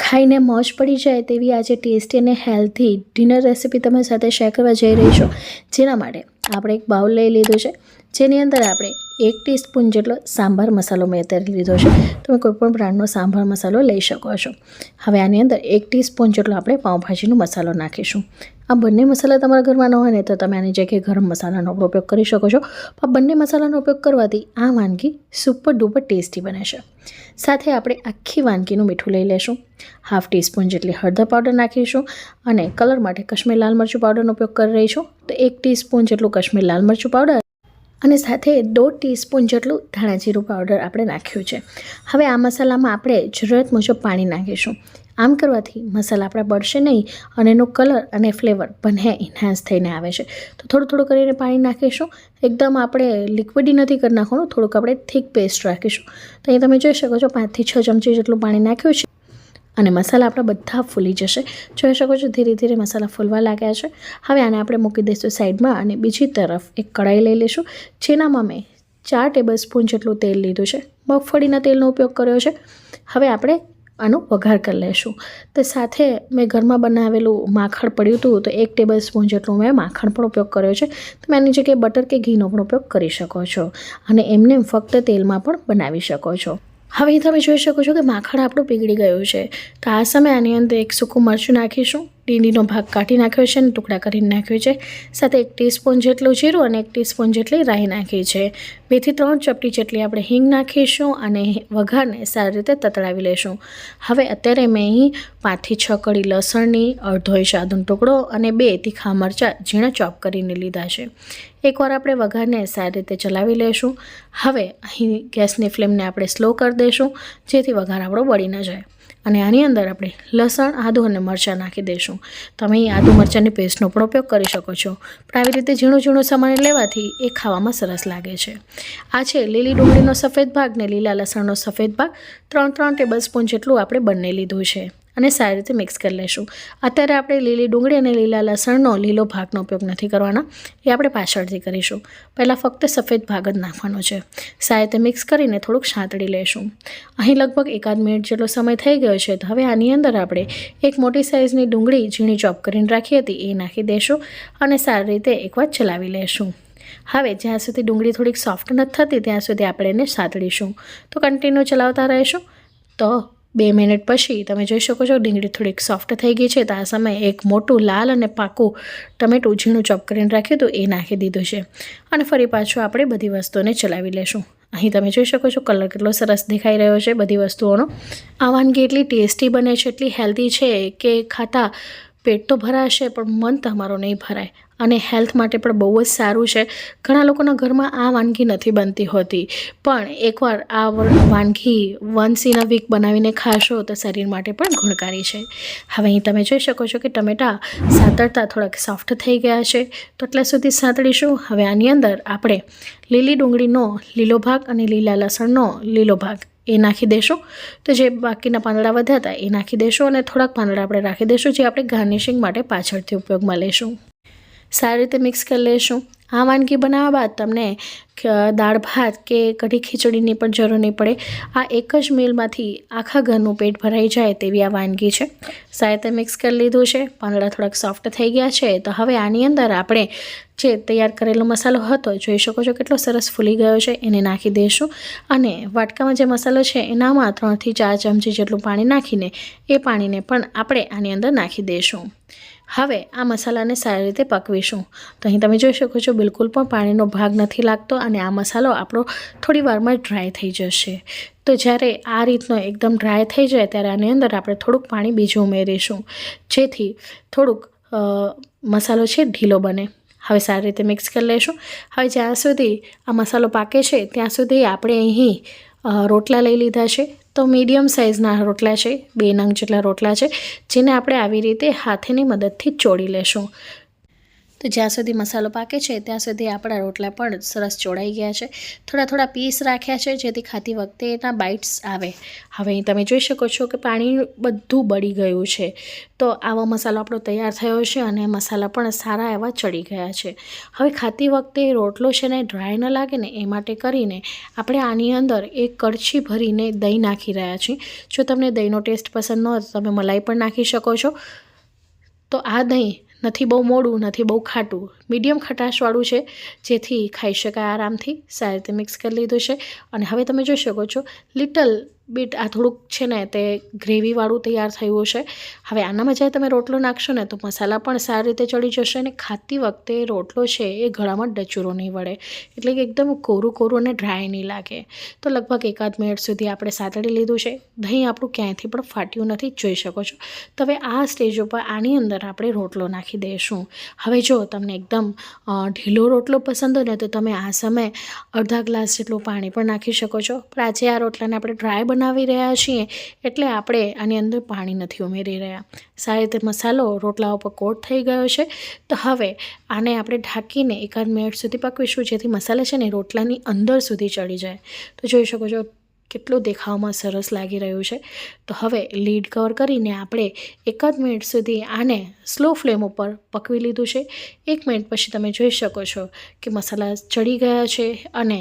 ખાઈને મોજ પડી જાય તેવી આજે ટેસ્ટી અને હેલ્ધી ડિનર રેસિપી તમે સાથે શેર કરવા જઈ રહી છો. જેના માટે આપણે એક બાઉલ લઈ લીધું છે. જેની અંદર આપણે એક ટીસ્પૂન જેટલો સાંભાર મસાલો મેં અત્યારે લીધો છે. તમે કોઈપણ બ્રાન્ડનો સાંભાર મસાલો લઈ શકો છો. હવે આની અંદર એક ટીસ્પૂન જેટલો આપણે પાઉંભાજીનો મસાલો નાખીશું. આ બંને મસાલા તમારા ઘરમાં ન હોય ને તો તમે આની જગ્યાએ ગરમ મસાલાનો ઉપયોગ કરી શકો છો. આ બંને મસાલાનો ઉપયોગ કરવાથી આ વાનગી સુપર ડુપર ટેસ્ટી બને છે. સાથે આપણે આખી વાનગીનું મીઠું લઈ લેશું. હાફ ટીસ્પૂન જેટલી હળદર પાવડર નાખીશું અને કલર માટે કશ્મીર લાલ મરચું પાવડરનો ઉપયોગ કરી રહી છું તો એક ટીસ્પૂન જેટલું કશ્મીર લાલ મરચું પાવડર અને સાથે દોઢ ટીસ્પૂન જેટલું ધાણા જીરું પાવડર આપણે નાખ્યું છે. હવે આ મસાલામાં આપણે જરૂરત મુજબ પાણી નાખીશું. આમ કરવાથી મસાલા આપણા બળશે નહીં અને એનો કલર અને ફ્લેવર બંને ઇન્હાન્સ થઈને આવે છે. તો થોડું થોડું કરીને પાણી નાખીશું. એકદમ આપણે લિક્વિડી નથી કરી નાખવાનું, થોડુંક આપણે થીક પેસ્ટ રાખીશું. તો અહીં તમે જોઈ શકો છો, પાંચથી છ ચમચી જેટલું પાણી નાખ્યું છે. અને મસાલા આપણા બધા ફૂલી જશે. જોઈ શકો છો, ધીરે ધીરે મસાલા ફૂલવા લાગ્યા છે. હવે આને આપણે મૂકી દઈશું સાઈડમાં અને બીજી તરફ એક કઢાઈ લઈ લઈશું, જેનામાં મેં ચાર ટેબલ સ્પૂન જેટલું તેલ લીધું છે. મગફળીના તેલનો ઉપયોગ કર્યો છે. હવે આપણે આનો વઘાર કરી લઈશું. તો સાથે મેં ઘરમાં બનાવેલું માખણ પડ્યું હતું, તો એક ટેબલ સ્પૂન જેટલું મેં માખણ પણ ઉપયોગ કર્યો છે. તમે આની જગ્યાએ બટર કે ઘીનો પણ ઉપયોગ કરી શકો છો અને એમને ફક્ત તેલમાં પણ બનાવી શકો છો. હવે તમે જોઈ શકો છો કે માખણ આપણું પીગળી ગયું છે. તો આ સમયે આની અંદર એક સૂકું મરચું નાખીશું. લીંડીનો ભાગ કાઢી નાખ્યો છે અને ટુકડા કરીને નાખ્યો છે. સાથે એક ટીસ્પૂન જેટલું જીરું અને એક ટીસ્પૂન જેટલી રાઈ નાખી છે. બેથી ત્રણ ચપટી જેટલી આપણે હિંગ નાખીશું અને વઘારને સારી રીતે તતડાવી લઈશું હવે અત્યારે મેં અહીં પાંચથી છ કડી લસણની, અડધો આદુનો ટુકડો અને બે તીખા મરચાં ઝીણા ચોપ કરીને લીધા છે. એકવાર આપણે વઘારને સારી રીતે ચલાવી લઈશું હવે અહીં ગેસની ફ્લેમને આપણે સ્લો કરી દઈશું જેથી વઘાર આપણો બળી ન જાય. અને આની અંદર આપણે લસણ, આદું અને મરચાં નાખી દઈશું. તમે આદુ મરચાંની પેસ્ટનો પણ ઉપયોગ કરી શકો છો. પણ આવી રીતે ઝીણું ઝીણું સામાન લેવાથી એ ખાવામાં સરસ લાગે છે. આ છે લીલી ડુંગળીનો સફેદ ભાગ ને લીલા લસણનો સફેદ ભાગ. ત્રણ ત્રણ ટેબલ સ્પૂન જેટલું આપણે બંને લીધું છે. અને સારી રીતે મિક્સ કરી લઈશું. અત્યારે આપણે લીલી ડુંગળી અને લીલા લસણનો લીલો ભાગનો ઉપયોગ નથી કરવાના. એ આપણે પાછળથી કરીશું. પહેલાં ફક્ત સફેદ ભાગ જ નાખવાનો છે. સારી રીતે મિક્સ કરીને થોડુંક સાંતળી લઈશું. અહીં લગભગ એકાદ મિનિટ જેટલો સમય થઈ ગયો છે, તો હવે આની અંદર આપણે એક મોટી સાઇઝની ડુંગળી ઝીણી ચોપ કરીને રાખી હતી, એ નાખી દઈશું અને સારી રીતે એકવાર ચલાવી લઈશું. હવે જ્યાં સુધી ડુંગળી થોડીક સોફ્ટ નથી થતી, ત્યાં સુધી આપણે એને સાતળીશું તો કન્ટિન્યુ ચલાવતા રહીશું. તો બે મિનિટ પછી તમે જોઈ શકો છો ડુંગળી થોડીક સોફ્ટ થઈ ગઈ છે તો આ સમયે એક મોટું લાલ અને પાકું ટમેટું ઝીણું ચોપ કરીને રાખ્યું હતું, એ નાખી દીધું છે. અને ફરી પાછું આપણે બધી વસ્તુઓને ચલાવી લેશું. અહીં તમે જોઈ શકો છો કલર કેટલો સરસ દેખાઈ રહ્યો છે બધી વસ્તુઓનો. આ વાનગી એટલી ટેસ્ટી બને છે, એટલી હેલ્ધી છે કે ખાતા પેટ તો ભરાશે, પણ મન તમારો નહીં ભરાય. અને હેલ્થ માટે પણ બહુ જ સારું છે. ઘણા લોકોના ઘરમાં આ વાનગી નથી બનતી હોતી. પણ એકવાર આ વાનગી વન્સ ઇન અ વીક બનાવીને ખાશો, તો શરીર માટે પણ ગુણકારી છે. હવે અહીં તમે જોઈ શકો છો કે ટમેટાં સાતળતા થોડાક સોફ્ટ થઈ ગયા છે. તો એટલા સુધી સાતળીશું. હવે આની અંદર આપણે લીલી ડુંગળીનો લીલો ભાગ અને લીલા લસણનો લીલો ભાગ. એ નાખી દેશો. તો જે બાકીના પાંદડા વધ્યા હતા એ નાખી દેશો અને થોડાક પાંદડા આપણે રાખી દઈશું જે આપણે ગાર્નિશિંગ માટે પાછળથી ઉપયોગમાં લઈશું સારી રીતે મિક્સ કરી લઈશું આ વાનગી બનાવવા બાદ તમને દાળ, ભાત કે કઢી ખીચડીની પણ જરૂર નહીં પડે. આ એક જ મિલમાંથી આખા ઘરનું પેટ ભરાઈ જાય તેવી આ વાનગી છે. સાયતે મિક્સ કરી લીધું છે. પાંદડા થોડાક સોફ્ટ થઈ ગયા છે. તો હવે આની અંદર આપણે જે તૈયાર કરેલો મસાલો હતો, જોઈ શકો છો કેટલો સરસ ફૂલી ગયો છે. એને નાખી દઈશું. અને વાટકામાં જે મસાલો છે, એનામાં ત્રણથી ચાર ચમચી જેટલું પાણી નાખીને એ પાણીને પણ આપણે આની અંદર નાખી દઈશું. હવે આ મસાલાને સારી રીતે પકવીશું. તો અહીં તમે જોઈ શકો છો, બિલકુલ પણ પાણીનો ભાગ નથી લાગતો અને આ મસાલો આપણો થોડી વારમાં ડ્રાય થઈ જશે. તો જ્યારે આ રીતનો એકદમ ડ્રાય થઈ જાય, ત્યારે આની અંદર આપણે થોડુંક પાણી બીજું ઉમેરીશું. જેથી થોડુંક મસાલો છે ઢીલો બને. હવે સારી રીતે મિક્સ કરી લઈશું. હવે જ્યાં સુધી આ મસાલો પાકે છે, ત્યાં સુધી આપણે અહીં રોટલા લઈ લીધા છે. તો મીડિયમ સાઇઝના રોટલા છે, બે નંગ જેટલા રોટલા છે, જેને આપણે આવી રીતે હાથેની મદદથી ચોળી લેશું. તો જ્યાં સુધી મસાલો પાકે છે, ત્યાં સુધી આપણા રોટલા પણ સરસ ચોડાઈ ગયા છે. થોડા થોડા પીસ રાખ્યા છે, જેથી ખાતી વખતે એના બાઇટ્સ આવે. હવે તમે જોઈ શકો છો કે પાણી બધું બળી ગયું છે. તો આવો મસાલો આપણો તૈયાર થયો છે અને મસાલા પણ સારા એવા ચડી ગયા છે. હવે ખાતી વખતે રોટલો છે ને ડ્રાય ન લાગે ને એ માટે કરીને આપણે આની અંદર એક કડછી ભરીને દહીં નાખી રહ્યા છીએ. જો તમને દહીંનો ટેસ્ટ પસંદ ન હોય તો તમે મલાઈ પણ નાખી શકો છો. તો આ દહીં નથી બહુ મોડું, નથી બહુ ખાટું. મીડિયમ ખટાશવાળું છે, જેથી ખાઈ શકાય આરામથી. સારી રીતે મિક્સ કરી લીધું છે. અને હવે તમે જોઈ શકો છો લિટલ બીટ આ થોડુંક છે ને તે ગ્રેવીવાળું તૈયાર થયું છે હવે આનામાં જ્યારે તમે રોટલો નાખશો ને તો મસાલા પણ સારી રીતે ચડી જશે અને ખાતી વખતે રોટલો છે એ ગળામાં ડચુરો નહીં વળે. એટલે કે એકદમ કોરું કોરું અને ડ્રાય નહીં લાગે. તો લગભગ એકાદ મિનિટ સુધી આપણે સાતડી લીધું છે. દહીં આપણું ક્યાંયથી પણ ફાટ્યું નથી, જોઈ શકો છો. તો હવે આ સ્ટેજ ઉપર આની અંદર આપણે રોટલો નાખી દઈશું. હવે જો તમને એકદમ ઢીલો રોટલો પસંદ હોય ને તો તમે આ સમયે અડધા ગ્લાસ જેટલું પાણી પણ નાખી શકો છો. પણ આજે આ રોટલાને આપણે ડ્રાય બનાવી રહ્યા છીએ એટલે આપણે આની અંદર પાણી નથી ઉમેરી રહ્યા. સારી રીતે મસાલો રોટલા ઉપર કોટ થઈ ગયો છે. તો હવે આને આપણે ઢાંકીને એકાદ મિનિટ સુધી પકવીશું, જેથી મસાલા છે ને રોટલાની અંદર સુધી ચડી જાય. તો જોઈ શકો છો કેટલું દેખાવમાં સરસ લાગી રહ્યું છે. તો હવે લીડ કવર કરીને આપણે એકાદ મિનિટ સુધી આને સ્લો ફ્લેમ ઉપર પકવી લીધું છે. એક મિનિટ પછી તમે જોઈ શકો છો કે મસાલા ચડી ગયા છે અને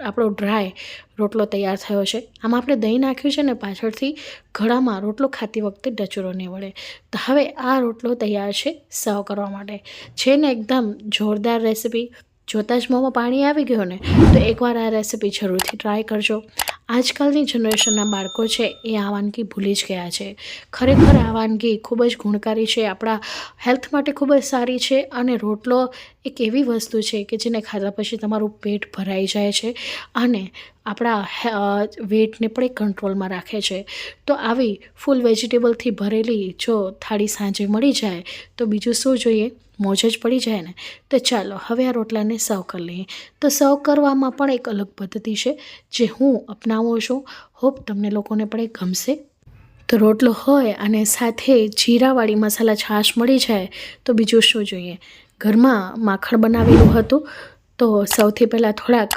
આપણો ડ્રાય રોટલો તૈયાર થયો છે. આમાં આપણે દહીં નાખ્યું છે ને પાછળથી ઘડામાં રોટલો ખાતી વખતે ડચુરો નહીં વળે તો હવે આ રોટલો તૈયાર છે સર્વ કરવા માટે. છે ને એકદમ જોરદાર રેસીપી. જોતાં જ મોંમાં પાણી આવી ગયું ને, તો એકવાર આ રેસીપી જરૂરથી ટ્રાય કરજો. આજકાલની જનરેશનના બાળકો છે, એ આ વાનગી ભૂલી જ ગયા છે. ખરેખર આ વાનગી ખૂબ જ ગુણકારી છે, આપણા હેલ્થ માટે ખૂબ જ સારી છે, અને રોટલો એક એવી વસ્તુ છે કે જેને ખાધા પછી તમારું પેટ ભરાઈ જાય છે. અને આપણા વેટને પણ એ કંટ્રોલમાં રાખે છે. તો આવી ફૂલ વેજીટેબલથી ભરેલી જો થાળી સાંજે મળી જાય, તો બીજું શું જોઈએ? મોજ જ પડી જાય ને? તો ચાલો, હવે આ રોટલાને સર્વ કરી લઈએ. તો સર્વ કરવામાં પણ એક અલગ પદ્ધતિ છે, જે હું અપનાવું છું. હોપ તમને લોકોને પણ એ ગમશે. તો રોટલો હોય અને સાથે જીરાવાળી મસાલા છાશ મળી જાય, તો બીજું શું જોઈએ? ઘરમાં માખણ બનાવેલું હતું તો સૌથી પહેલાં થોડાક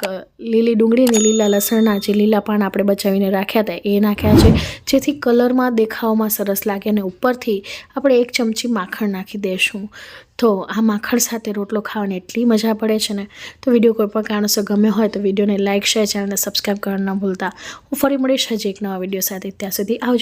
લીલી ડુંગળી અને લીલા લસણના જે લીલા પાન આપણે બચાવીને રાખ્યા હતા, એ નાખ્યા છે. જેથી કલરમાં દેખાવમાં સરસ લાગે અને ઉપરથી આપણે એક ચમચી માખણ નાખી દઈશું તો આ માખણ સાથે રોટલો ખાવાની એટલી મજા પડે છે ને. તો વીડિયો કોઈ પણ કારણોસર ગમ્યો હોય તો વિડીયોને લાઇક શેર, ચેનલને સબસ્ક્રાઈબ કરવાનું ન ભૂલતા. હું ફરી મળીશ હજી એક નવા વીડિયો સાથે. ત્યાં સુધી આવજો.